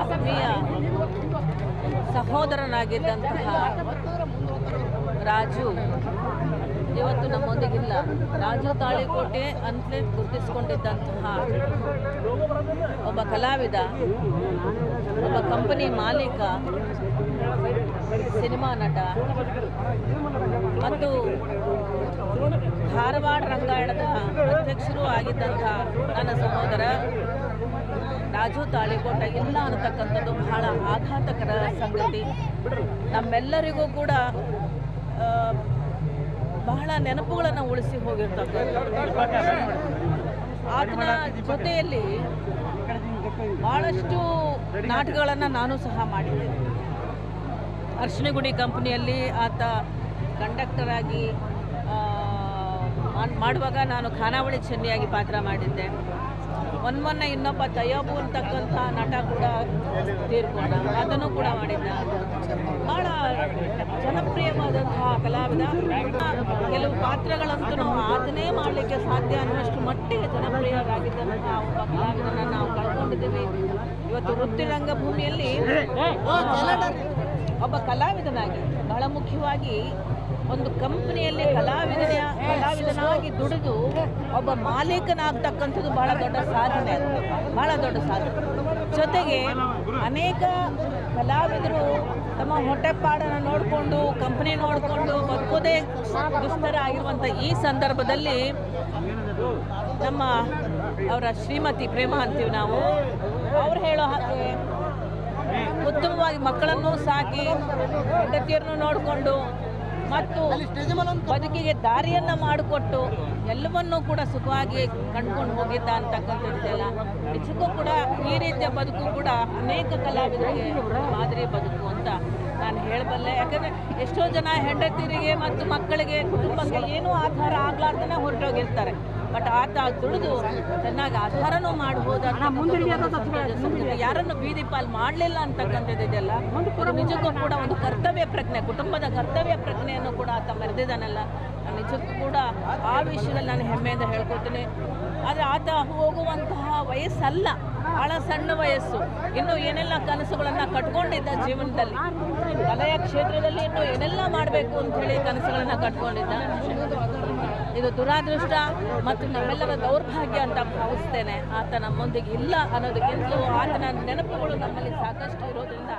ಆತ್ಮೀಯ ಸಹೋದರನಾಗಿದ್ದಂತಹ ರಾಜು, ಇವತ್ತು ನಮ್ಮೊಂದಿಗಿಲ್ಲ. ರಾಜು ತಾಳಿಕೋಟೆ ಅಂತಲೇ ಗುರುತಿಸಿಕೊಂಡಿದ್ದಂತಹ ಒಬ್ಬ ಕಲಾವಿದ, ಒಬ್ಬ ಕಂಪನಿ ಮಾಲೀಕ, ಸಿನಿಮಾ ನಟ, ಮತ್ತು ಧಾರವಾಡ ರಂಗಾಯಣದ ಅಧ್ಯಕ್ಷರೂ ಆಗಿದ್ದಂತಹ ನನ್ನ ಸಹೋದರ ರಾಜು ತಾಳಿಕೋಟ ಇಲ್ಲ ಅನ್ನತಕ್ಕಂಥದ್ದು ಬಹಳ ಆಘಾತಕರ ಸಂಗತಿ. ನಮ್ಮೆಲ್ಲರಿಗೂ ಕೂಡ ಬಹಳ ನೆನಪುಗಳನ್ನು ಉಳಿಸಿ ಹೋಗಿರ್ತಕ್ಕಂಥದ್ದು. ಆತನ ಜೊತೆಯಲ್ಲಿ ಭಾಳಷ್ಟು ನಾಟಕಗಳನ್ನು ನಾನು ಸಹ ಮಾಡಿದ್ದೇನೆ ಅರ್ಶಿನಗುಡಿ ಕಂಪ್ನಿಯಲ್ಲಿ ಆತ ಕಂಡಕ್ಟರ್ ಆಗಿ ಮಾಡುವಾಗ ನಾನು ಖಾನಾವಳಿ ಚೆನ್ನಿಯಾಗಿ ಪಾತ್ರ ಮಾಡಿದ್ದೆ. ಮೊನ್ನೆ ಇನ್ನೊಬ್ಬ ತಯ್ಯಬು ಅಂತಕ್ಕಂಥ ನಟ ಕೂಡ ತೀರ್ಕೊಂಡ. ಅದನ್ನು ಕೂಡ ಮಾಡಿದ್ದ. ಭಾಳ ಜನಪ್ರಿಯವಾದಂತಹ ಕಲಾವಿದ. ಕೆಲವು ಪಾತ್ರಗಳಂತೂ ಅದನ್ನೇ ಮಾಡಲಿಕ್ಕೆ ಸಾಧ್ಯ ಅನ್ನುವಷ್ಟು ಮಟ್ಟಿಗೆ ಜನಪ್ರಿಯರಾಗಿದ್ದಂತಹ ಒಬ್ಬ ಕಲಾವಿದನ ನಾವು ಕಳ್ಕೊಂಡಿದ್ದೀವಿ. ಇವತ್ತು ವೃತ್ತಿ ರಂಗಭೂಮಿಯಲ್ಲಿ ಒಬ್ಬ ಕಲಾವಿದನಾಗಿ, ಬಹಳ ಮುಖ್ಯವಾಗಿ ಒಂದು ಕಂಪನಿಯಲ್ಲಿ ಕಲಾವಿದನ ಕಲಾವಿದನಾಗಿ ದುಡಿದು ಒಬ್ಬ ಮಾಲೀಕನಾಗ್ತಕ್ಕಂಥದ್ದು ಬಹಳ ದೊಡ್ಡ ಸಾಧನೆ ಅದು. ಬಹಳ ದೊಡ್ಡ ಸಾಧನೆ. ಜೊತೆಗೆ ಅನೇಕ ಕಲಾವಿದರು ತಮ್ಮ ಹೊಟ್ಟೆಪಾಡನ್ನು ನೋಡಿಕೊಂಡು ಕಂಪನಿ ನೋಡಿಕೊಂಡು ಬದುಕೋದೇ ದುಸ್ತರ ಆಗಿರುವಂಥ ಈ ಸಂದರ್ಭದಲ್ಲಿ ನಮ್ಮ ಅವರ ಶ್ರೀಮತಿ ಪ್ರೇಮ ಅಂತೀವಿ ನಾವು. ಅವ್ರು ಹೇಳೋ ಹಾಗೆ ಉತ್ತಮವಾಗಿ ಮಕ್ಕಳನ್ನು ಸಾಕಿ ಹೆಂಡತಿಯರನ್ನು ನೋಡಿಕೊಂಡು ಮತ್ತು ಬದುಕಿಗೆ ದಾರಿಯನ್ನು ಮಾಡಿಕೊಟ್ಟು ಎಲ್ಲವನ್ನೂ ಕೂಡ ಸುಖವಾಗಿ ಕಂಡ್ಕೊಂಡು ಹೋಗಿದ್ದ ಅಂತಕ್ಕಂಥದ್ದೆಲ್ಲ ನಿಜಕ್ಕೂ ಕೂಡ ಈ ರೀತಿಯ ಬದುಕು ಕೂಡ ಅನೇಕ ಕಲಾವಿದರಿಗೆ ಮಾದರಿ ಬದುಕು ಅಂತ ನಾನು ಹೇಳಬಲ್ಲೆ. ಯಾಕಂದರೆ ಎಷ್ಟೋ ಜನ ಹೆಂಡತಿರಿಗೆ ಮತ್ತು ಮಕ್ಕಳಿಗೆ ಕುಟುಂಬಕ್ಕೆ ಏನೂ ಆಧಾರ ಆಗ್ಲಾರ್ದೇ ಹೊರಟೋಗಿರ್ತಾರೆ. ಬಟ್ ಆತ ತುಳಿದು ಚೆನ್ನಾಗಿ ಆಧಾರನೂ ಮಾಡಬಹುದು ಯಾರನ್ನು ಬೀದಿ ಪಾಲ್ ಮಾಡಲಿಲ್ಲ ಅಂತಕ್ಕಂಥದ್ದು ಇದೆಲ್ಲ ನಿಜಕ್ಕೂ ಕೂಡ ಒಂದು ಕರ್ತವ್ಯ ಪ್ರಜ್ಞೆ ಕುಟುಂಬದ ಕರ್ತವ್ಯ ಪ್ರಜ್ಞೆಯನ್ನು ಕೂಡ ಆತ ಮೆರೆದಿದ್ದಾನಲ್ಲ. ನಿಜಕ್ಕೂ ಕೂಡ ಆ ವಿಷಯದಲ್ಲಿ ನಾನು ಹೆಮ್ಮೆಯಿಂದ ಹೇಳ್ಕೊಳ್ತೀನಿ. ಆದರೆ ಆತ ಹೋಗುವಂತಹ ವಯಸ್ಸಲ್ಲ ಬಹಳ ಸಣ್ಣ ವಯಸ್ಸು. ಇನ್ನು ಏನೆಲ್ಲ ಕನಸುಗಳನ್ನು ಕಟ್ಕೊಂಡಿದ್ದ ಜೀವನದಲ್ಲಿ ಕಲೆಯ ಕ್ಷೇತ್ರದಲ್ಲಿ ಇನ್ನು ಏನೆಲ್ಲ ಮಾಡಬೇಕು ಹೇಳಿ ಕನಸುಗಳನ್ನು ಕಟ್ಕೊಂಡಿದ್ದ. ಇದು ದುರಾದೃಷ್ಟ ಮತ್ತು ನಮ್ಮೆಲ್ಲರ ದೌರ್ಭಾಗ್ಯ ಅಂತ ಭಾವಿಸ್ತೇನೆ. ಆತ ನಮ್ಮೊಂದಿಗೆ ಇಲ್ಲ ಅನ್ನೋದಕ್ಕಿಂತಲೂ ಆತನ ನೆನಪುಗಳು ನಮ್ಮಲ್ಲಿ ಸಾಕಷ್ಟು ಇರೋದ್ರಿಂದ